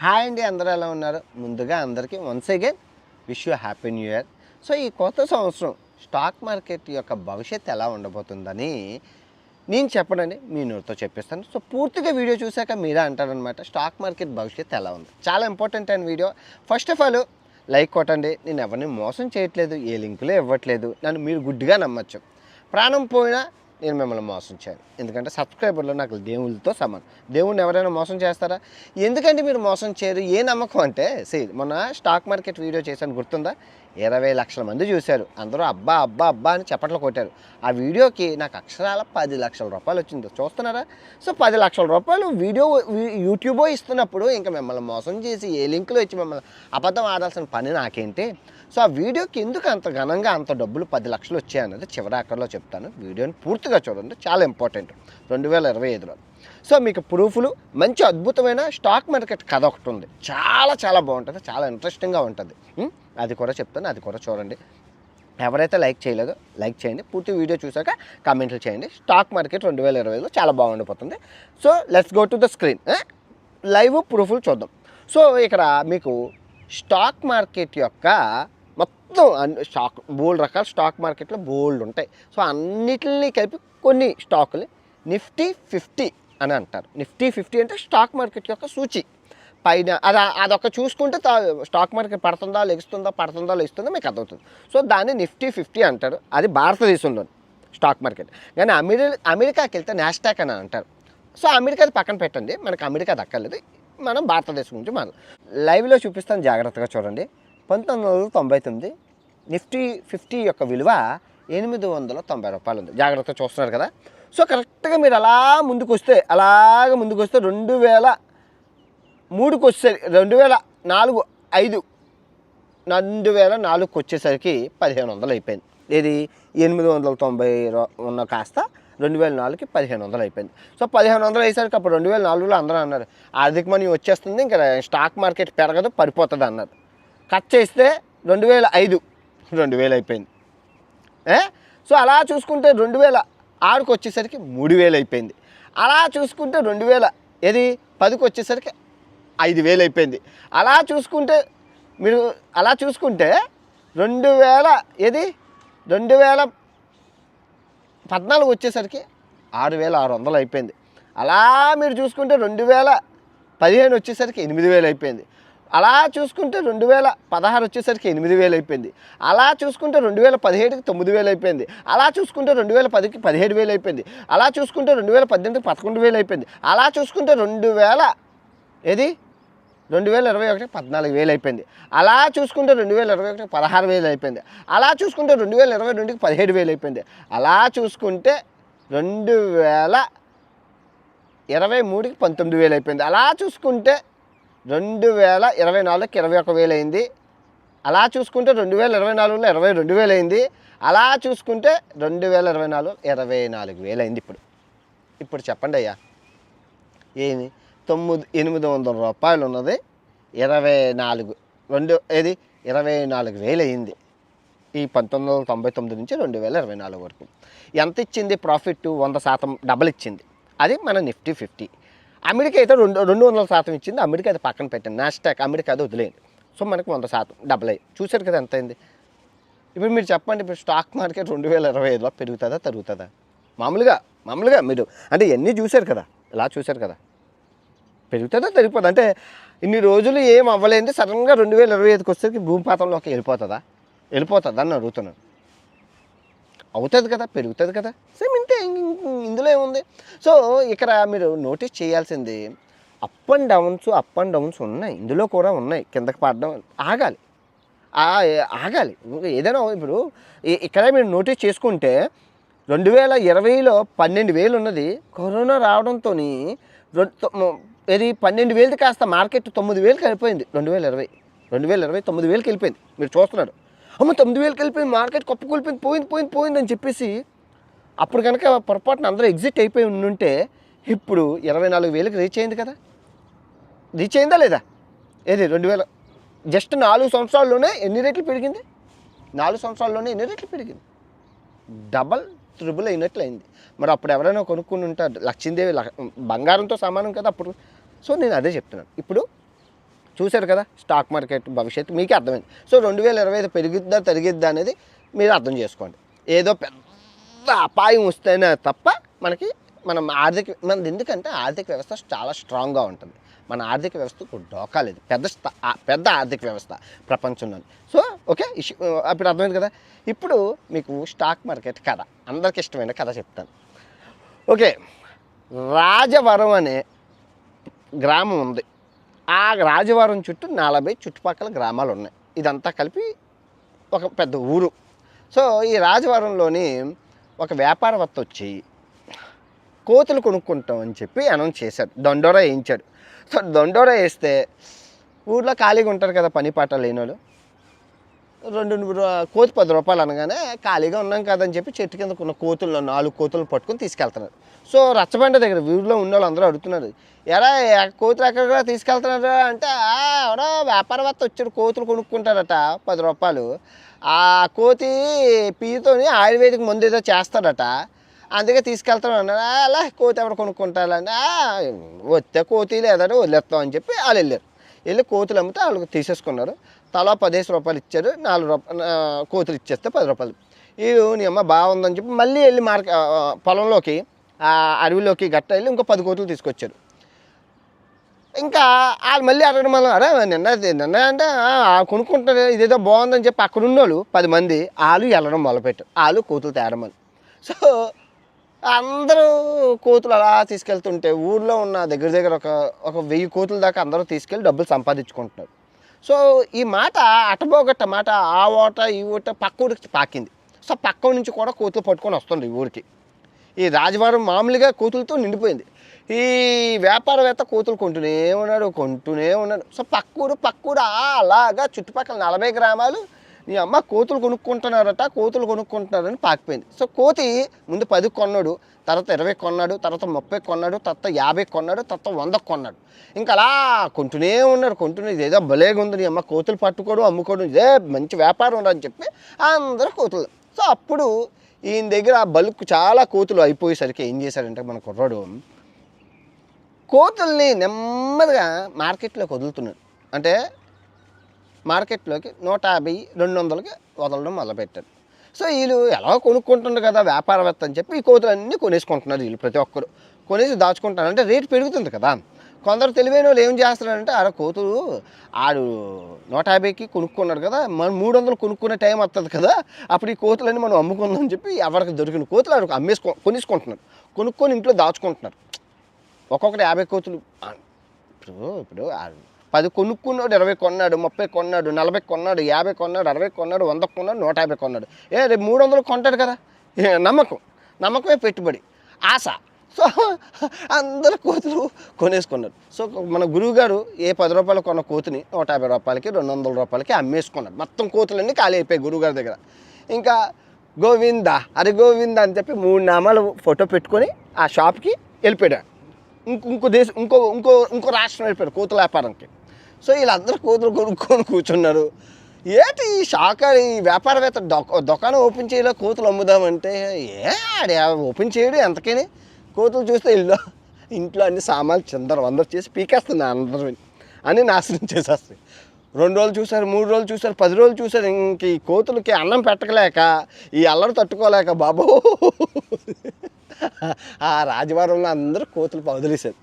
Hi అండి అందరూ ఎలా ఉన్నారు? ముందుగా అందరికీ once again wish you happy new year so ఈ కొత్త సంవత్సరం స్టాక్ మార్కెట్ యొక్క భవిష్యత్తు ఎలా ఉండబోతుందని నేను చెప్పడండి మీ నోటితో చెప్పిస్తాను. సో పూర్తిగా వీడియో చూశాక మీరే అంటారనమాట స్టాక్ మార్కెట్ భవిష్యత్తు ఎలా ఉంది? చాలా ఇంపార్టెంట్ అయిన video. First of all like కొట్టండి. నేను ఎవరిని మోసం చేయట్లేదు ఏ లింకులు ఇవ్వట్లేదు. నన్ను మీరు గుడ్డిగా నమ్మచ్చు. ప్రాణం పోయినా నేను మిమ్మల్ని మోసం చేయను. ఎందుకంటే సబ్స్క్రైబర్లు నాకు దేవుళ్ళతో సమానం. దేవుణ్ణి ఎవరైనా మోసం చేస్తారా? ఎందుకంటే మీరు మోసం చేయరు. ఏ నమ్మకం అంటే సే మొన్న స్టాక్ మార్కెట్ వీడియో చేశాను గుర్తుందా? ఇరవై లక్షల మంది చూశారు. అందరూ అబ్బా అబ్బా అబ్బా అని చప్పట్లు కొట్టారు. ఆ వీడియోకి నాకు అక్షరాల పది లక్షల రూపాయలు వచ్చింది. చూస్తున్నారా? సో పది లక్షల రూపాయలు వీడియో యూట్యూబో ఇస్తున్నప్పుడు ఇంకా మిమ్మల్ని మోసం చేసి ఏ లింకులో ఇచ్చి మిమ్మల్ని అబద్ధం ఆడాల్సిన పని నాకేంటి? సో ఆ వీడియోకి ఎందుకు అంత ఘనంగా అంత డబ్బులు పది లక్షలు వచ్చాయన్నది చివరి అక్కడలో చెప్తాను. వీడియోని పూర్తిగా చూడండి. చాలా ఇంపార్టెంట్. రెండు వేల ఇరవై ఐదులో. సో మీకు ప్రూఫ్లు మంచి అద్భుతమైన స్టాక్ మార్కెట్ కథ ఒకటి ఉంది. చాలా చాలా బాగుంటుంది చాలా ఇంట్రెస్టింగ్గా ఉంటుంది. అది కూడా చెప్తాను అది కూడా చూడండి. ఎవరైతే లైక్ చేయలేదో లైక్ చేయండి. పూర్తి వీడియో చూసాక కామెంట్లు చేయండి. స్టాక్ మార్కెట్ రెండు వేల ఇరవైలో చాలా బాగుండిపోతుంది. So let's go to the screen live ప్రూఫ్లు చూద్దాం. సో ఇక్కడ మీకు స్టాక్ మార్కెట్ యొక్క మొత్తం అన్ని స్టాక్ బోల్డ్ రకాల స్టాక్ మార్కెట్లో బోల్డ్ ఉంటాయి. సో అన్నిటిని కలిపి కొన్ని స్టాకులు. నిఫ్టీ ఫిఫ్టీ అని అంటారు. నిఫ్టీ ఫిఫ్టీ అంటే స్టాక్ మార్కెట్ యొక్క సూచి. పైన అది అదొక చూసుకుంటే స్టాక్ మార్కెట్ పడుతుందా లెగుస్తుందా పడుతుందా లెగుస్తుందా మీకు అర్థమవుతుంది. సో దాన్ని నిఫ్టీ ఫిఫ్టీ అంటారు. అది భారతదేశంలో స్టాక్ మార్కెట్ కానీ అమెరి అమెరికాకి వెళ్తే నాస్టాక్ అని అంటారు. సో అమెరికాది పక్కన పెట్టండి. మనకి అమెరికా దక్కలేదు. మనం భారతదేశం గురించి మనం లైవ్లో చూపిస్తాను జాగ్రత్తగా చూడండి. పంతొమ్మిది వందల తొంభై తొమ్మిది నిఫ్టీ ఫిఫ్టీ యొక్క విలువ ఎనిమిది వందల తొంభై రూపాయలు ఉంది. జాగ్రత్తగా చూస్తున్నారు కదా. సో కరెక్ట్గా మీరు అలా ముందుకు వస్తే అలాగ ముందుకు వస్తే రెండు వేల మూడుకు వచ్చేసరికి రెండు వేల నాలుగు ఐదు రెండు వేల నాలుగుకి వచ్చేసరికి పదిహేను వందలు అయిపోయింది. ఇది ఎనిమిది వందల తొంభై ఉన్న కాస్త రెండు వేల నాలుగుకి పదిహేను వందలు అయిపోయింది. సో పదిహేను వందలు అయ్యేసరికి అప్పుడు రెండు వేల నాలుగులో అందరూ అన్నారు ఆర్థిక మనీ వచ్చేస్తుంది ఇంకా స్టాక్ మార్కెట్ పెరగదు పడిపోతుంది అన్నారు. కట్ చేస్తే రెండు వేల ఐదు రెండు వేలు అయిపోయింది. సో అలా చూసుకుంటే రెండు వేల ఆరుకు వచ్చేసరికి మూడు వేలు అయిపోయింది. అలా చూసుకుంటే రెండు వేల ఏది? పదికి వచ్చేసరికి ఐదు వేలు అయిపోయింది. అలా చూసుకుంటే మీరు అలా చూసుకుంటే రెండు వేల ఏది? రెండు వేల పద్నాలుగు వచ్చేసరికి ఆరు వేల ఆరు వందలు అయిపోయింది. అలా మీరు చూసుకుంటే రెండు వేల పదిహేను వచ్చేసరికి ఎనిమిది వేలు అయిపోయింది. అలా చూసుకుంటే రెండు వేల పదహారు వచ్చేసరికి ఎనిమిది వేలు అయిపోయింది. అలా చూసుకుంటే రెండు వేల పదిహేడుకి తొమ్మిది వేలు అయిపోయింది. అలా చూసుకుంటే రెండు వేల పదికి పదిహేడు వేలు అయిపోయింది. అలా చూసుకుంటే రెండు వేల పద్దెనిమిదికి పదకొండు వేలు అయిపోయింది. అలా చూసుకుంటే రెండు వేల ఏది? రెండు వేల ఇరవై ఒకటి పద్నాలుగు వేలు అయిపోయింది. అలా చూసుకుంటే రెండు వేల ఇరవై ఒకటి పదహారు వేలు అయిపోయింది. అలా చూసుకుంటే రెండు వేల ఇరవై రెండుకి పదిహేడు వేలు అయిపోయింది. అలా చూసుకుంటే రెండు వేల ఇరవై మూడుకి పంతొమ్మిది వేలు అయిపోయింది. అలా చూసుకుంటే రెండు వేల ఇరవై నాలుగుకి ఇరవై ఒక వేలు అయింది అలా చూసుకుంటే రెండు వేల ఇరవై నాలుగులో ఇరవై రెండు వేలు అయింది అలా చూసుకుంటే రెండు వేల ఇరవై నాలుగు ఇరవై నాలుగు వేలు అయింది ఇప్పుడు. ఇప్పుడు చెప్పండి అయ్యా. ఏమి? తొమ్మిది ఎనిమిది వందల రూపాయలు ఉన్నది ఇరవై నాలుగు రెండు ఏది? ఇరవై నాలుగు వేలు అయింది ఈ పంతొమ్మిది వందల తొంభై తొమ్మిది నుంచి రెండు వేల ఇరవై నాలుగు వరకు. ఎంత ఇచ్చింది? ప్రాఫిట్ వంద శాతం డబల్ ఇచ్చింది. అది మన నిఫ్టీ ఫిఫ్టీ. అమెరికా అయితే రెండు రెండు వందల శాతం ఇచ్చింది అమెరికా అది పక్కన పెట్టండి నాస్టాక్ అమెరికా అది వదిలేయండి. సో మనకు వంద శాతం డబల్ అయ్యి. చూశారు కదా ఎంత అయింది? ఇప్పుడు మీరు చెప్పండి ఇప్పుడు స్టాక్ మార్కెట్ రెండు వేల ఇరవై ఐదులో పెరుగుతుందా తరుగుతుందా? మామూలుగా మామూలుగా మీరు అంటే ఇవన్నీ చూశారు కదా ఇలా చూశారు కదా. పెరుగుతుందా తరిగిపోతుంది అంటే ఇన్ని రోజులు ఏం అవ్వలేదు సడన్గా రెండు వేల ఇరవై ఐదుకి వచ్చేసరికి భూమిపాతంలోకి వెళ్ళిపోతుందా? వెళ్ళిపోతుందా అని అడుగుతున్నాను. అవుతుంది కదా పెరుగుతుంది కదా. సేమ్ ఇంతే ఇందులో ఏముంది? సో ఇక్కడ మీరు నోటీస్ చేయాల్సింది up and downs up and downs ఉన్నాయి. ఇందులో కూడా ఉన్నాయి. కిందకి పడడం ఆగాలి. ఆగాలి. ఏదైనా ఇప్పుడు ఇక్కడ మీరు నోటీస్ చేసుకుంటే రెండు వేల ఇరవైలో పన్నెండు వేలు ఉన్నది. కరోనా రావడంతో ఇది పన్నెండు వేలది కాస్త మార్కెట్ తొమ్మిది వేలు వెళ్ళిపోయింది రెండు వేల ఇరవై. రెండు వేల ఇరవై తొమ్మిది వేలకి వెళ్ళిపోయింది. మీరు చూస్తున్నారు. అమ్మ తొమ్మిది వేలకి వెళ్ళిపోయింది మార్కెట్ కొప్పు కూలిపోయింది పోయింది పోయింది పోయింది అని చెప్పేసి అప్పుడు కనుక పొరపాటున అందరూ ఎగ్జిట్ అయిపోయి ఉంటే ఇప్పుడు ఇరవై నాలుగు వేలకు రీచ్ అయింది కదా. రీచ్ అయిందా లేదా? ఏది రెండు వేల జస్ట్ నాలుగు సంవత్సరాల్లోనే ఎన్ని రేట్లు పెరిగింది? నాలుగు సంవత్సరాల్లోనే ఎన్ని రేట్లు పెరిగింది? డబల్ త్రిబుల్ అయినట్లు అయింది. మరి అప్పుడు ఎవరైనా కొనుక్కుని ఉంటారు. లక్ష్మీదేవి లక్ష- బంగారంతో సమానం కదా అప్పుడు. సో నేను అదే చెప్తున్నాను. ఇప్పుడు చూశారు కదా స్టాక్ మార్కెట్ భవిష్యత్తు మీకే అర్థమైంది. సో రెండు వేల ఇరవై ఐదు పెరిగిద్దా తరిగిద్దా అనేది మీరు అర్థం చేసుకోండి. ఏదో పెద్ద అపాయం వస్తేనే తప్ప మనకి మనం ఆర్థిక మనది ఎందుకంటే ఆర్థిక వ్యవస్థ చాలా స్ట్రాంగ్గా ఉంటుంది. మన ఆర్థిక వ్యవస్థకు డోకా లేదు. పెద్ద పెద్ద ఆర్థిక వ్యవస్థ ప్రపంచంలో సో ఓకే ఇష్యూ అప్పుడు అర్థమైంది కదా? ఇప్పుడు మీకు స్టాక్ మార్కెట్ కథ అందరికి ఇష్టమైన కథ చెప్తాను. ఓకే రాజవరం అనే గ్రామం ఉంది. ఆ రాజవరం చుట్టూ నలభై చుట్టుపక్కల గ్రామాలు ఉన్నాయి. ఇదంతా కలిపి ఒక పెద్ద ఊరు. సో ఈ రాజవరంలోని ఒక వ్యాపారవత్త వచ్చి కోతులు కొనుక్కుంటాం అని చెప్పి అనౌన్స్ చేశాడు. దొండోరా వేయించాడు. సో దొండోరా వేస్తే ఊర్లో ఖాళీగా ఉంటారు కదా పని పాట లేని వాళ్ళు రెండు కోతి పది రూపాయలు అనగానే ఖాళీగా ఉన్నాం కదని చెప్పి చెట్టు కింద ఉన్న కోతుల్లో నాలుగు కోతులను పట్టుకొని తీసుకెళ్తున్నారు. సో రచ్చబండ దగ్గర వీడిలో ఉన్న వాళ్ళు అందరూ అడుగుతున్నారు ఎరా కోతులు ఎక్కడ తీసుకెళ్తున్నారు అంటే "ఆ, ఎవరో వ్యాపారవేత్త వచ్చాడు కోతులు కొనుక్కుంటారట పది రూపాయలు. ఆ కోతి పీతోని ఆయుర్వేదిక మందు ఏదో చేస్తాడట అందుకే తీసుకెళ్తాను అన్నారు అలా కోతి ఎవరు కొనుక్కుంటారని "ఆ, వస్తే కోతి లేదని వదిలేస్తాం అని చెప్పి వాళ్ళు వెళ్ళారు. వెళ్ళి కోతులు అమ్మితే వాళ్ళకి తీసేసుకున్నారు. తలా పదిహేను రూపాయలు ఇచ్చారు నాలుగు రూపాయలు కోతులు ఇచ్చేస్తే పది రూపాయలు. వీడు నీ అమ్మ బాగుందని చెప్పి మళ్ళీ వెళ్ళి మార్కె పొలంలోకి ఆ అడవిలోకి గట్ట వెళ్ళి ఇంకో పది కోతులు తీసుకొచ్చారు ఇంకా వాళ్ళు మళ్ళీ అడగడం వల్ల అరే నిన్న నిన్న అంటే కొనుక్కుంటారు ఇదేదో బాగుందని చెప్పి అక్కడ ఉన్నోళ్ళు పది మంది వాళ్ళు వెళ్ళడం మొదలుపెట్టారు. వాళ్ళు కోతులు తేడం సో అందరూ కోతులు అలా తీసుకెళ్తుంటే ఊర్లో ఉన్న దగ్గర దగ్గర ఒక ఒక వెయ్యి కోతుల దాకా అందరూ తీసుకెళ్ళి డబ్బులు సంపాదించుకుంటున్నారు. సో ఈ మాట అటబోగట్ట మాట ఆ ఓట ఈ ఓట పక్క ఊరికి పాకింది. సో పక్క నుంచి కూడా కోతులు పట్టుకొని వస్తుంది ఈ ఊరికి. ఈ రాజవారం మామూలుగా కోతులతో నిండిపోయింది. ఈ వ్యాపారవేత్త కోతులు కొంటూనే ఉన్నాడు కొంటూనే ఉన్నాడు. సో పక్కూరు పక్కూరు అలాగా చుట్టుపక్కల నలభై గ్రామాలు నీ అమ్మ కోతులు కొనుక్కుంటున్నారట కోతులు కొనుక్కుంటున్నారని పాకిపోయింది. సో కోతి ముందు పది కొన్నాడు తర్వాత ఇరవై కొన్నాడు తర్వాత ముప్పై కొన్నాడు తర్వాత యాభై కొన్నాడు తర్వాత వంద కొన్నాడు. ఇంకా అలా కొంటూనే ఉన్నాడు కొంటూనే ఇదేదో భలేగా ఉంది. అమ్మ కోతులు పట్టుకోవడం అమ్ముకోవడం ఇదే మంచి వ్యాపారం అని చెప్పి అందరూ కోతులు. సో అప్పుడు ఈయన దగ్గర ఆ బల్క్ చాలా కోతులు అయిపోయేసరికి ఏం చేశాడంటే మన కుర్రాడు కోతుల్ని నెమ్మదిగా మార్కెట్లోకి వదులుతున్నాడు. అంటే మార్కెట్లోకి నూట యాభై రెండు వందలకి వదలడం మొదలుపెట్టాడు. సో వీళ్ళు ఎలా కొనుక్కుంటున్నారు కదా వ్యాపారవేత్త అని చెప్పి ఈ కోతులన్నీ కొనేసుకుంటున్నారు వీళ్ళు ప్రతి ఒక్కరు. కొనేసి దాచుకుంటారు అంటే రేటు పెరుగుతుంది కదా. కొందరు తెలివైన వాళ్ళు ఏం చేస్తున్నారంటే ఆడ కోతులు ఆడు నూట యాభైకి కొనుక్కున్నాడు కదా మనం మూడు వందలు కొనుక్కునే టైం వస్తుంది కదా అప్పుడు ఈ కోతులన్నీ మనం అమ్ముకుందాం అని చెప్పి ఎవరికి దొరికిన కోతులు ఆడు అమ్మేసుకో కొనేసుకుంటున్నారు. కొనుక్కొని ఇంట్లో దాచుకుంటున్నారు. ఒక్కొక్కటి యాభై కోతులు. ఇప్పుడు ఇప్పుడు పది కొనుక్కున్నాడు ఇరవై కొన్నాడు ముప్పై కొన్నాడు నలభై కొన్నాడు యాభై కొన్నాడు అరవై కొన్నాడు వంద కొన్నాడు నూట యాభై కొన్నాడు. ఏ రేపు మూడు వందలు కొంటాడు కదా? ఏ, నమ్మకం. నమ్మకమే పెట్టుబడి. ఆశ. సో అందరు కోతులు కొనేసుకున్నారు. సో మన గురువుగారు ఏ పది రూపాయలు కొన్న కోతిని నూట యాభై రూపాయలకి రెండు వందల రూపాయలకి అమ్మేసుకున్నాడు మొత్తం కోతులన్నీ ఖాళీ అయిపోయాయి గురువు గారి దగ్గర. ఇంకా గోవింద అరే గోవింద అని చెప్పి మూడు నామాలు ఫోటో పెట్టుకొని ఆ షాప్కి వెళ్ళిపోయాడు. ఇంకో ఇంకో దేశం ఇంకో ఇంకో ఇంకో రాష్ట్రం వెళ్ళిపోయాడు కోతుల వ్యాపారంకి సో వీళ్ళందరూ కూతురు కొనుక్కొని కూర్చున్నారు. ఏంటి ఈ షాకర్ ఈ వ్యాపారవేత్త దొక దుకాణం ఓపెన్ చేయలే కోతులు అమ్ముదామంటే ఏ ఆడే ఓపెన్ చేయడు ఎంతకని? కోతులు చూస్తే ఇల్లు ఇంట్లో అన్ని సామాన్లు చిందర వందరు చేసి పీకేస్తుంది అందరూ. అని నాశనం చేసేస్తాయి. రెండు రోజులు చూశారు మూడు రోజులు చూశారు పది రోజులు చూశారు ఇంక ఈ కోతులకి అన్నం పెట్టకలేక ఈ అల్లరి తట్టుకోలేక బాబో. ఆ రాజవారంలో అందరూ కోతులు వదిలేశారు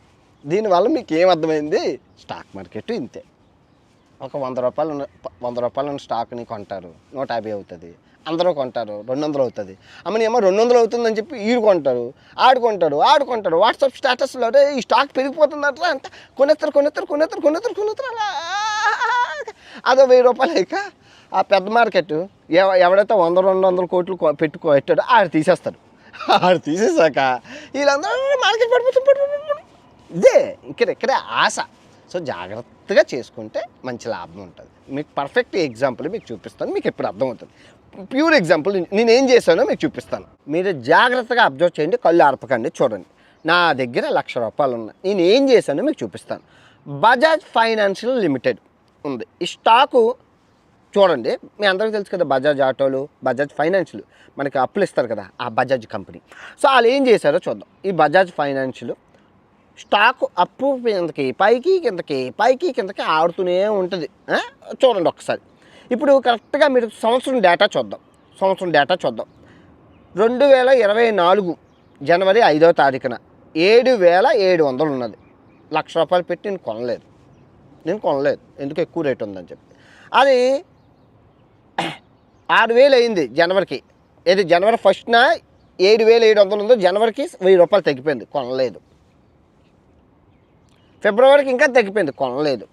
దీనివల్ల మీకు ఏం అర్థమైంది స్టాక్ మార్కెట్ ఇంతే. ఒక వంద రూపాయలు వంద రూపాయలు ఉన్న స్టాక్ని కొంటారు. నూట యాభై అవుతుంది. అందరూ కొంటారు. రెండు వందలు అవుతుంది అమ్మనేమో రెండు వందలు అవుతుందని చెప్పి ఈడు కొంటారు. ఆడుకుంటారు ఆడుకుంటారు వాట్సాప్ స్టేటస్లో ఈ స్టాక్ పెరిగిపోతుంది అట్లా అంత. కొనెత్తరు కొనెత్తరు కొనెత్తరు కొనెత్తరు కొనెత్తరు అలా అదో వెయ్యి రూపాయలు ఇక ఆ పెద్ద మార్కెట్ ఎవ- ఎవడైతే వంద రెండు వందల కోట్లు పెట్టుకో పెట్టాడో ఆడు తీసేస్తాడు. ఆడు తీసేసాక వీళ్ళందరూ మార్కెట్ పడిపోతుంది ఇదే ఇక్కడ ఇక్కడే ఆశ. సో జాగ్రత్తగా చేసుకుంటే మంచి లాభం ఉంటుంది. మీకు పర్ఫెక్ట్ ఎగ్జాంపుల్ మీకు చూపిస్తాను. మీకు ఎప్పుడు అర్థమవుతుంది. ప్యూర్ ఎగ్జాంపుల్ నేను ఏం చేశానో మీకు చూపిస్తాను. మీరు జాగ్రత్తగా అబ్జర్వ్ చేయండి. కళ్ళు ఆర్పకండి. చూడండి. నా దగ్గర లక్ష రూపాయలు ఉన్నాయి. నేను ఏం చేశానో మీకు చూపిస్తాను. బజాజ్ ఫైనాన్షియల్ లిమిటెడ్ ఉంది. ఈ స్టాకు చూడండి. మీ అందరికీ తెలుసు కదా బజాజ్ ఆటోలు బజాజ్ ఫైనాన్షియల్ మనకి అప్పులు ఇస్తారు కదా ఆ బజాజ్ కంపెనీ సో వాళ్ళు ఏం చేశారో చూద్దాం. ఈ బజాజ్ ఫైనాన్షియల్ స్టాక్ అప్పు కిందకి పైకి కిందకి పైకి కిందకి ఆడుతూనే ఉంటుంది. చూడండి ఒకసారి. ఇప్పుడు కరెక్ట్గా మీరు సంవత్సరం డేటా చూద్దాం. సంవత్సరం డేటా చూద్దాం. రెండు వేల ఇరవై నాలుగు జనవరి ఐదవ తారీఖున ఏడు వేల ఏడు వందలు ఉన్నది. లక్ష రూపాయలు పెట్టి నేను కొనలేదు. నేను కొనలేదు. ఎందుకు ఎక్కువ రేట్ ఉందని చెప్పి. అది ఆరు వేలు అయింది జనవరికి. ఇది జనవరి ఫస్ట్న ఏడు వేల ఏడు వందలు ఉందో జనవరికి వెయ్యి రూపాయలు తగ్గిపోయింది. కొనలేదు. ఫిబ్రవరికి ఇంకా తగ్గిపోయింది కొనలేదు.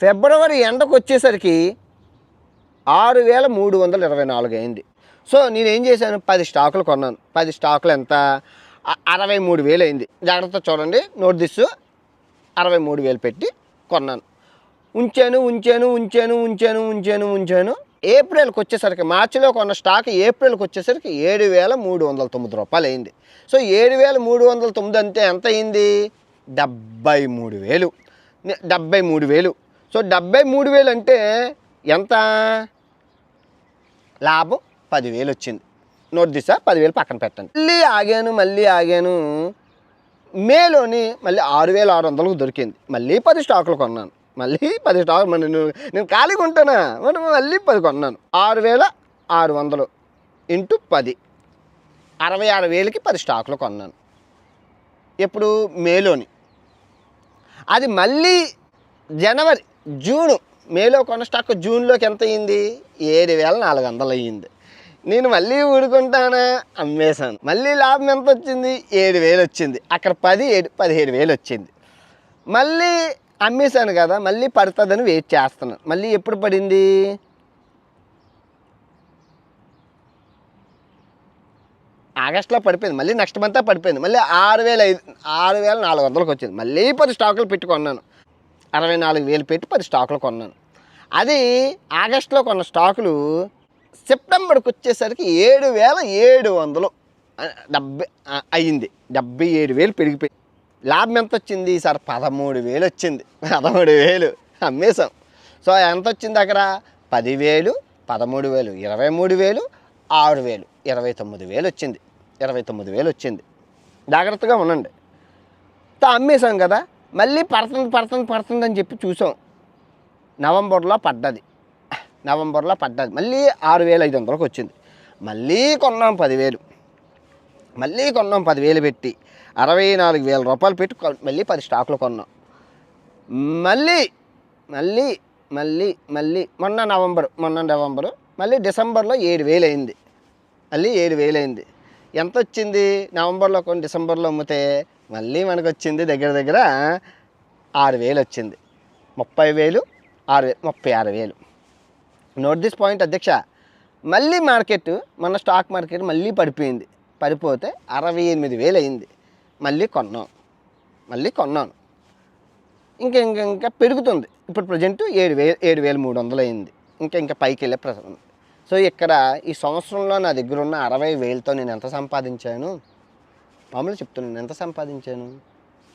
ఫిబ్రవరి ఎండకు వచ్చేసరికి ఆరు వేల మూడు వందల ఇరవై నాలుగు అయింది. సో నేను ఏం చేశాను? పది స్టాకులు కొన్నాను. పది స్టాకులు ఎంత? అరవై మూడు వేలు అయింది. జాగ్రత్త చూడండి. నోట్ దిస్ అరవై మూడు వేలు పెట్టి కొన్నాను. ఉంచాను ఉంచాను ఉంచాను ఉంచాను ఉంచాను ఉంచాను. ఏప్రిల్కి వచ్చేసరికి మార్చిలో కొన్న స్టాక్ ఏప్రిల్కి వచ్చేసరికి ఏడు వేల మూడు వందల తొమ్మిది రూపాయలు అయింది. సో ఏడు వేల మూడు వందల తొమ్మిది అంటే ఎంత అయింది? డెబ్బై మూడు వేలు. డెబ్బై మూడు వేలు. సో డెబ్బై మూడు వేలు అంటే ఎంత? లాభం పదివేలు వచ్చింది నోట్ దిశ పదివేలు పక్కన పెట్టండి. మళ్ళీ ఆగాను మళ్ళీ ఆగాను. మేలోని మళ్ళీ ఆరు వేల ఆరు వందలకు దొరికింది. మళ్ళీ పది స్టాకులు కొన్నాను. మళ్ళీ పది స్టాకులు. మరి నేను నేను ఖాళీగా ఉంటానా? మరి మళ్ళీ పది కొన్నాను. ఆరు వేల ఆరు వందలు ఇంటూ పది. అరవై ఆరు వేలకి పది స్టాకులు కొన్నాను. ఎప్పుడు? మేలోని. అది మళ్ళీ జనవరి జూను. మేలో కొన్న స్టాక్ జూన్లోకి ఎంత అయ్యింది? ఏడు వేల నాలుగు వందలు అయ్యింది. నేను మళ్ళీ ఊరుకుంటానా? అమ్మేశాను. మళ్ళీ లాభం ఎంత వచ్చింది? ఏడు వేలు వచ్చింది. అక్కడ పది ఏడు పదిహేడు వేలు వచ్చింది. మళ్ళీ అమ్మేశాను కదా మళ్ళీ పడుతుందని వెయిట్ చేస్తున్నాను. మళ్ళీ ఎప్పుడు పడింది? ఆగస్ట్లో పడిపోయింది మళ్ళీ నెక్స్ట్ మంత్ పడిపోయింది మళ్ళీ ఆరు వేల ఐదు ఆరు వేల నాలుగు వందలకు వచ్చింది మళ్ళీ పది స్టాకులు పెట్టుకున్నాను అరవై నాలుగు వేలు పెట్టి పది స్టాకులు కొన్నాను. అది ఆగస్టులో కొన్న స్టాకులు సెప్టెంబర్కి వచ్చేసరికి ఏడు వేల ఏడు వందలు డెబ్బై అయ్యింది. డెబ్బై ఏడు వేలు పెరిగిపోయి లాభం ఎంత వచ్చింది? సార్ పదమూడు వేలు వచ్చింది. పదమూడు వేలు అమ్మేశాం. సో ఎంత వచ్చింది అక్కడ? పదివేలు పదమూడు వేలు ఇరవై మూడు వేలు ఆరు వేలు. ఇరవై తొమ్మిది వేలు వచ్చింది ఇరవై తొమ్మిది వేలు వచ్చింది జాగ్రత్తగా ఉండండి. తా అమ్మేశాం కదా మళ్ళీ పడుతుంది పడుతుంది పడుతుంది అని చెప్పి చూసాం. నవంబర్లో పడ్డది. నవంబర్లో పడ్డది. మళ్ళీ ఆరు వేల ఐదు వందలకు వచ్చింది మళ్ళీ కొన్నాం పదివేలు. మళ్ళీ కొన్నాం పదివేలు పెట్టి అరవై నాలుగు వేల రూపాయలు పెట్టి మళ్ళీ పది స్టాకులు కొన్నాం. మళ్ళీ మళ్ళీ మళ్ళీ మళ్ళీ మొన్న నవంబర్ మొన్న నవంబరు మళ్ళీ డిసెంబర్లో ఏడు వేలు అయింది మళ్ళీ ఏడు వేలు అయింది ఎంత వచ్చింది నవంబర్లో కొన్ని డిసెంబర్లో అమ్మితే మళ్ళీ మనకు వచ్చింది దగ్గర దగ్గర ఆరు వేలు వచ్చింది ముప్పై వేలు ఆరు వేలు ముప్పై ఆరు వేలు. నోట్ దిస్ పాయింట్ అధ్యక్ష. మళ్ళీ మార్కెట్ మన స్టాక్ మార్కెట్ మళ్ళీ పడిపోయింది. పడిపోతే అరవై ఎనిమిది వేలు అయింది మళ్ళీ కొన్నాం. మళ్ళీ కొన్నాను ఇంకా ఇంకా ఇంకా పెరుగుతుంది. ఇప్పుడు ప్రజెంట్ ఏడు వేలు ఏడు వేల మూడు వందలు అయింది ఇంకా ఇంకా పైకి వెళ్ళే ప్రసంగం సో ఇక్కడ ఈ సంవత్సరంలో నా దగ్గర ఉన్న అరవై వేలతో నేను ఎంత సంపాదించాను? మామూలు చెప్తున్నాను ఎంత సంపాదించాను?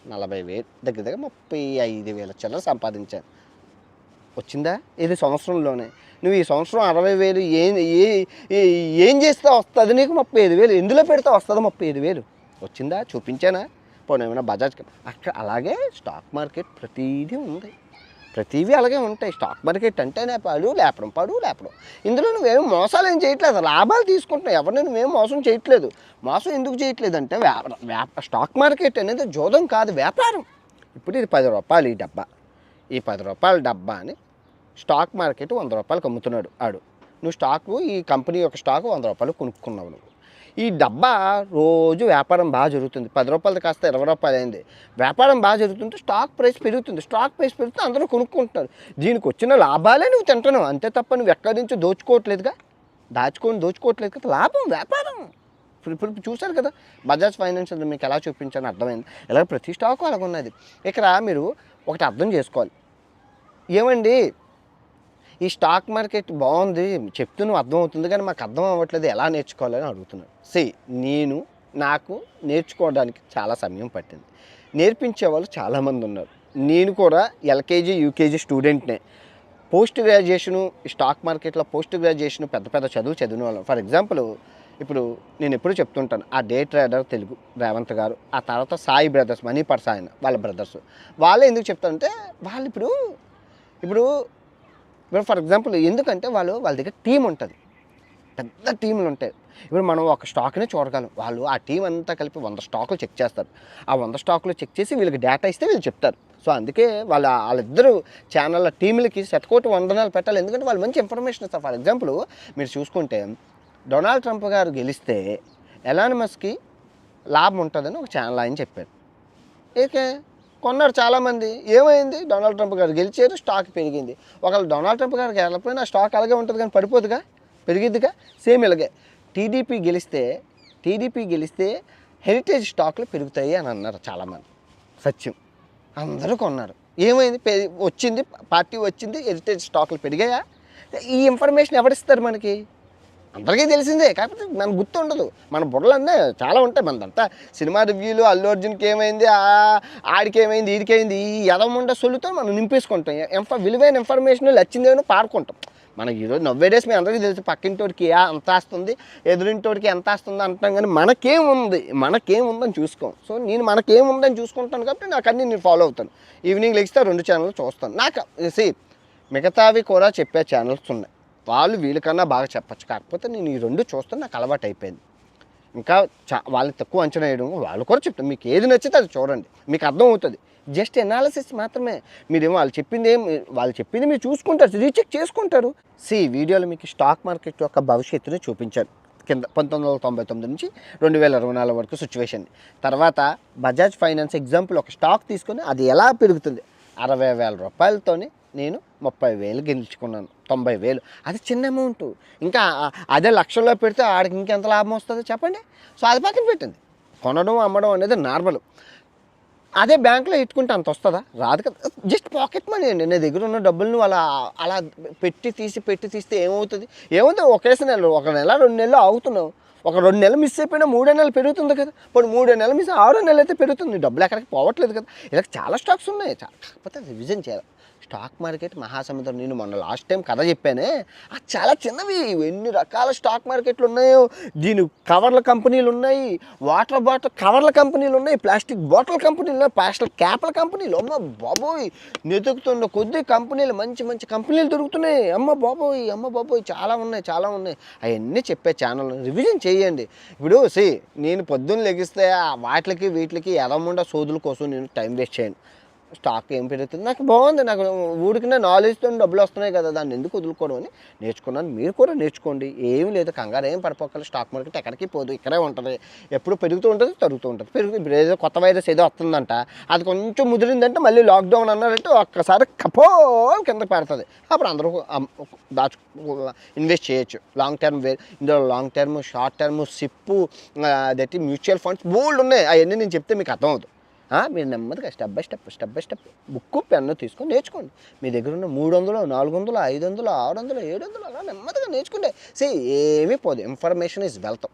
నలభై వేలు దగ్గర దగ్గర ముప్పై ఐదు వేల చిల్లర సంపాదించాను. వచ్చిందా? ఇది సంవత్సరంలోనే. నువ్వు ఈ సంవత్సరం అరవై వేలు ఏం ఏ- ఏం చేస్తే వస్తుంది నీకు? ముప్పై ఐదు వేలు. ఎందులో పెడితే వస్తుంది ముప్పై ఐదు వేలు? వచ్చిందా? చూపించానా? పోనీ ఏమైనా బజాజ్ అక్కడ అలాగే స్టాక్ మార్కెట్ ప్రతిదీ ఉంది. ప్రతిదీ అలాగే ఉంటాయి. స్టాక్ మార్కెట్ అంటేనే పాడు లేపడం పాడు లేపడం. ఇందులో నువ్వేం మోసాలు ఏం చేయట్లేదు. లాభాలు తీసుకుంటున్నావు. ఎవరిని నువ్వేం మోసం చేయట్లేదు. మోసం ఎందుకు చేయట్లేదు అంటే వ్యాపారం స్టాక్ మార్కెట్ అనేది జోదం కాదు వ్యాపారం. ఇప్పుడు ఇది పది రూపాయలు ఈ డబ్బా. ఈ పది రూపాయల డబ్బా అని స్టాక్ మార్కెట్ వంద రూపాయలు అమ్ముతున్నాడు ఆడు. నువ్వు స్టాకు ఈ కంపెనీ యొక్క స్టాక్ వంద రూపాయలు కొనుక్కున్నావు నువ్వు. ఈ డబ్బా రోజు వ్యాపారం బాగా జరుగుతుంది. పది రూపాయలు కాస్త ఇరవై రూపాయలు అయింది. వ్యాపారం బాగా జరుగుతుంటే స్టాక్ ప్రైస్ పెరుగుతుంది. స్టాక్ ప్రైస్ పెరిగితే అందరూ కొనుక్కుంటున్నారు. దీనికి వచ్చిన లాభాలే నువ్వు తింటున్నావు. అంతే తప్ప నువ్వు ఎక్కడి నుంచి దోచుకోవట్లేదుగా. దాచుకొని దోచుకోవట్లేదు కదా. లాభం వ్యాపారం. ఇప్పుడు చూశారు కదా. బజాజ్ ఫైనాన్స్ మీకు ఎలా చూపించాను అర్థమైంది. ఇలా ప్రతి స్టాకు అలాగ ఉన్నది ఇక్కడ మీరు ఒకటి అర్థం చేసుకోవాలి. ఏమండి? ఈ స్టాక్ మార్కెట్ బాగుంది చెప్తూ నువ్వు అర్థమవుతుంది కానీ మాకు అర్థం అవ్వట్లేదు ఎలా నేర్చుకోవాలని అడుగుతున్నాను సి నేను నాకు నేర్చుకోవడానికి చాలా సమయం పట్టింది. నేర్పించే వాళ్ళు చాలామంది ఉన్నారు. నేను కూడా ఎల్కేజీ యూకేజీ స్టూడెంట్నే. పోస్ట్ గ్రాడ్యుయేషను స్టాక్ మార్కెట్లో పోస్ట్ గ్రాడ్యుయేషన్ పెద్ద పెద్ద చదువు చదివిన వాళ్ళం. ఫర్ ఎగ్జాంపుల్ ఇప్పుడు నేను ఎప్పుడు చెప్తుంటాను ఆ డే ట్రేడర్ తెలుగు రేవంత్ గారు ఆ తర్వాత సాయి బ్రదర్స్ మనీ పర్స్ ఆయన వాళ్ళ బ్రదర్స్. వాళ్ళే ఎందుకు చెప్తారంటే వాళ్ళు ఇప్పుడు ఇప్పుడు ఇప్పుడు ఫర్ ఎగ్జాంపుల్ ఎందుకంటే వాళ్ళు వాళ్ళ దగ్గర టీం ఉంటుంది. పెద్ద టీంలు ఉంటాయి. ఇప్పుడు మనం ఒక స్టాక్నే చూడగలం. వాళ్ళు ఆ టీం అంతా కలిపి వంద స్టాకులు చెక్ చేస్తారు. ఆ వంద స్టాకులు చెక్ చేసి వీళ్ళకి డేటా ఇస్తే వీళ్ళు చెప్తారు. సో అందుకే వాళ్ళ వాళ్ళిద్దరు ఛానళ్ళ టీంలకి శతకోటి వందనాలు పెట్టాలి. ఎందుకంటే వాళ్ళు మంచి ఇన్ఫర్మేషన్ ఇస్తారు. ఫర్ ఎగ్జాంపుల్ మీరు చూసుకుంటే డొనాల్డ్ ట్రంప్ గారు గెలిస్తే ఎలాన్ మస్కి లాభం ఉంటుందని ఒక ఛానల్ ఆయన చెప్పారు. ఏకే? కొన్నారు చాలామంది. ఏమైంది? డొనాల్డ్ ట్రంప్ గారు గెలిచారు స్టాక్ పెరిగింది. ఒకవేళ డొనాల్డ్ ట్రంప్ గారికి వెళ్ళకపోయినా స్టాక్ అలాగే ఉంటుంది కానీ పడిపోదుగా? పెరిగిద్దిగా? సేమ్ ఇలాగే. టీడీపీ గెలిస్తే టీడీపీ గెలిస్తే హెరిటేజ్ స్టాక్లు పెరుగుతాయి అని అన్నారు చాలామంది. సత్యం. అందరూ కొన్నారు. ఏమైంది? పె- వచ్చింది పార్టీ వచ్చింది హెరిటేజ్ స్టాక్లు పెరిగాయా? ఈ ఇన్ఫర్మేషన్ ఎవరిస్తారు మనకి? అందరికీ తెలిసిందే కాకపోతే మనకు గుర్తు ఉండదు మన బుర్రలన్నీ చాలా ఉంటాయి. మనదంతా సినిమా రివ్యూలు అల్లు అర్జున్కి ఏమైంది ఆడికి ఏమైంది వీడికి ఏమైంది ఈ ఎదముండ సొల్లుతో మనం నింపేసుకుంటాం. ఇన్ఫ విలువైన ఇన్ఫర్మేషన్ లచ్చిందేమో పాడుకుంటాం. మనకి ఈరోజు నవ్వే డేస్ మీ అందరికీ తెలుసు. పక్కింటోడికి ఎంత అంత వస్తుంది ఎదురింటోడికి ఎంత వస్తుంది అంటాం కానీ మనకేముంది మనకేముందని చూసుకోం. సో నేను మనకేముందని చూసుకుంటాను కాబట్టి నాకు అన్ని నేను ఫాలో అవుతాను. ఈవినింగ్ లెగిస్తే రెండు ఛానల్ చూస్తాను. నాకు సి మిగతావి కూడా చెప్పే ఛానల్స్ ఉన్నాయి. వాళ్ళు వీళ్ళకన్నా బాగా చెప్పచ్చు. కాకపోతే నేను ఈ రెండు చూస్తే నాకు అలవాటు అయిపోయింది. ఇంకా చా వాళ్ళని తక్కువ అంచనా వేయడం వాళ్ళు కూడా చెప్తాను మీకు ఏది నచ్చితే అది చూడండి. మీకు అర్థం అవుతుంది జస్ట్ ఎనాలిసిస్ మాత్రమే. మీరేమో వాళ్ళు చెప్పింది ఏం వాళ్ళు చెప్పింది మీరు చూసుకుంటారు రీచెక్ చేసుకుంటారు. సి వీడియోలో మీకు స్టాక్ మార్కెట్ యొక్క భవిష్యత్తుని చూపించాను. కింద పంతొమ్మిది వందల తొంభై తొమ్మిది నుంచి రెండు వేల ఇరవై నాలుగు వరకు సిచ్యువేషన్ తర్వాత బజాజ్ ఫైనాన్స్ ఎగ్జాంపుల్ ఒక స్టాక్ తీసుకొని అది ఎలా పెరుగుతుంది? అరవై వేల రూపాయలతోని నేను ముప్పై వేలు గెలుచుకున్నాను. తొంభై వేలు. అది చిన్న అమౌంట్ ఇంకా అదే లక్షల్లో పెడితే ఆడికి ఇంకెంత లాభం వస్తుందో చెప్పండి? సో అది పక్కన పెట్టింది. కొనడం అమ్మడం అనేది నార్మల్ అదే బ్యాంకులో ఇట్టుకుంటే అంత వస్తుందా? రాదు కదా. జస్ట్ పాకెట్ మనీ అండి. నా దగ్గర ఉన్న డబ్బులను అలా అలా పెట్టి తీసి పెట్టి తీస్తే ఏమవుతుంది? ఏమవుతుంది ఒకేసారి నెల ఒక నెల రెండు నెలలు ఆగుతున్నావు ఒక రెండు నెలలు మిస్ అయిపోయినా మూడో నెలలు పెరుగుతుంది కదా. ఇప్పుడు మూడో నెలలు మిస్ ఆరో నెలలు అయితే పెరుగుతుంది. డబ్బులు ఎక్కడికి పోవట్లేదు కదా. ఇలా చాలా స్టాక్స్ ఉన్నాయి. కాకపోతే రివిజన్ చేయాలి. స్టాక్ మార్కెట్ మహాసముద్రం. నేను మొన్న లాస్ట్ టైం కథ చెప్పానే అది చాలా చిన్నవి ఎన్ని రకాల స్టాక్ మార్కెట్లు ఉన్నాయో దీని కవర్ల కంపెనీలు ఉన్నాయి వాటర్ బాటిల్ కవర్ల కంపెనీలు ఉన్నాయి ప్లాస్టిక్ బాటిల్ కంపెనీలు ఉన్నాయి ప్లాస్టిక్ క్యాప్ల కంపెనీలు. అమ్మ బాబోయ్ నెతుకుతున్న కొద్ది కంపెనీలు మంచి మంచి కంపెనీలు దొరుకుతున్నాయి. అమ్మ బాబోయ్ అమ్మ బాబోయ్ చాలా ఉన్నాయి చాలా ఉన్నాయి. అవన్నీ చెప్పే ఛానల్ రివిజన్ చేయండి. ఇప్పుడు సి నేను పొద్దున్న లెగిస్తే వాటికి వీటికి ఎదముండ సోదుల కోసం నేను టైం వేస్ట్ చేయను. స్టాక్ ఏం పెరుగుతుంది? నాకు బాగుంది. నాకు ఊరికినే నాలెడ్జ్తో డబ్బులు వస్తున్నాయి కదా దాన్ని ఎందుకు వదులుకోవడం అని నేర్చుకున్నాను. మీరు కూడా నేర్చుకోండి. ఏం లేదు. కంగారు ఏం పడిపోకలు స్టాక్ మార్కెట్ ఎక్కడికి పోదు. ఇక్కడే ఉంటుంది. ఎప్పుడు పెరుగుతూ ఉంటుంది తరుగుతూ ఉంటుంది. పెరుగు ఇప్పుడు ఏదో కొత్త వైరస్ ఏదో వస్తుందంట. అది కొంచెం ముదిరిందంటే మళ్ళీ లాక్డౌన్ అన్నారంటే ఒక్కసారి కపో కింద పెడుతుంది. అప్పుడు అందరూ దాచు ఇన్వెస్ట్ చేయొచ్చు. లాంగ్ టర్మ్ వే ఇందులో long term short term SIP అదైతే మ్యూచువల్ ఫండ్స్ బోల్డ్ ఉన్నాయి. అవన్నీ నేను చెప్తే మీకు అర్థం అవుతుంది. మీరు నెమ్మదిగా step by step step by step book pen తీసుకొని నేర్చుకోండి. మీ దగ్గర ఉన్న మూడు వందలు నాలుగు వందలు ఐదు వందలు ఆరు వందలు ఏడు వందలు అలా నెమ్మదిగా నేర్చుకుంటే సే ఏమీ పోదు. ఇన్ఫర్మేషన్ ఇస్ వెల్త్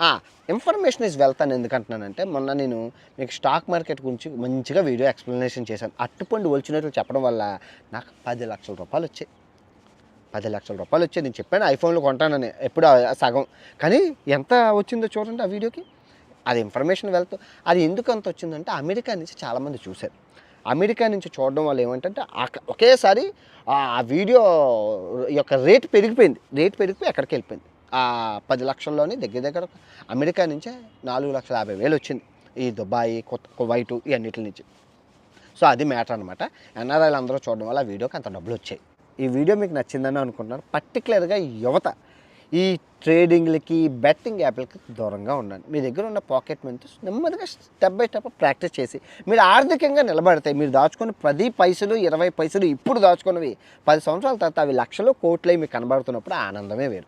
ఆ ఇన్ఫర్మేషన్ ఇస్ వెల్త్ అని ఎందుకంటున్నానంటే మొన్న నేను మీకు స్టాక్ మార్కెట్ గురించి మంచిగా వీడియో ఎక్స్ప్లెనేషన్ చేశాను. అట్టుపండు ఒలిచినట్లు చెప్పడం వల్ల నాకు పది లక్షల రూపాయలు వచ్చాయి. పది లక్షల రూపాయలు వచ్చాయి. నేను చెప్పాను ఐఫోన్లో కొంటానని ఎప్పుడు ఆ సగం. కానీ ఎంత వచ్చిందో చూడండి ఆ వీడియోకి అది ఇన్ఫర్మేషన్ వెళ్తూ అది ఎందుకు అంత వచ్చిందంటే అమెరికా నుంచి చాలామంది చూశారు. అమెరికా నుంచి చూడడం వల్ల ఏమంటే ఒకేసారి ఆ వీడియో యొక్క రేట్ పెరిగిపోయింది. రేట్ పెరిగిపోయి ఎక్కడికి వెళ్ళిపోయింది. ఆ పది లక్షల్లోని దగ్గర దగ్గర అమెరికా నుంచే నాలుగు లక్షల యాభై వేలు వచ్చింది. ఈ దుబాయ్ కొత్త కువైటు ఈ అన్నిటి నుంచి. సో అది మ్యాటర్ అనమాట ఎన్ఆర్ఐలు అందరూ చూడడం వల్ల ఆ వీడియోకి అంత డబ్బులు వచ్చాయి. ఈ వీడియో మీకు నచ్చిందని అనుకుంటున్నాను. పర్టికులర్గా యువత ఈ ట్రేడింగ్లకి బెట్టింగ్ యాప్లకి దూరంగా ఉండండి. మీ దగ్గర ఉన్న పాకెట్ మనీతో నెమ్మదిగా స్టెప్ బై స్టెప్ ప్రాక్టీస్ చేసి మీరు ఆర్థికంగా నిలబడతాయి మీరు దాచుకున్న పది పైసలు ఇరవై పైసలు ఇప్పుడు దాచుకున్నవి పది సంవత్సరాల తర్వాత అవి లక్షలు కోట్లై మీకు కనబడుతున్నప్పుడు ఆనందమే వేరు.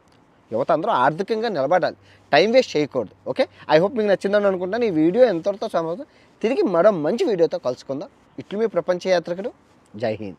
యువత అందరూ ఆర్థికంగా నిలబడాలి. టైం వేస్ట్ చేయకూడదు. ఓకే? ఐ హోప్ మీకు నచ్చిందని అనుకుంటాను ఈ వీడియో ఎంతవరకు సమాధానం తిరిగి మరో మంచి వీడియోతో కలుసుకుందాం. ఇట్లు మీ ప్రపంచ యాత్రికుడు. జై హింద్.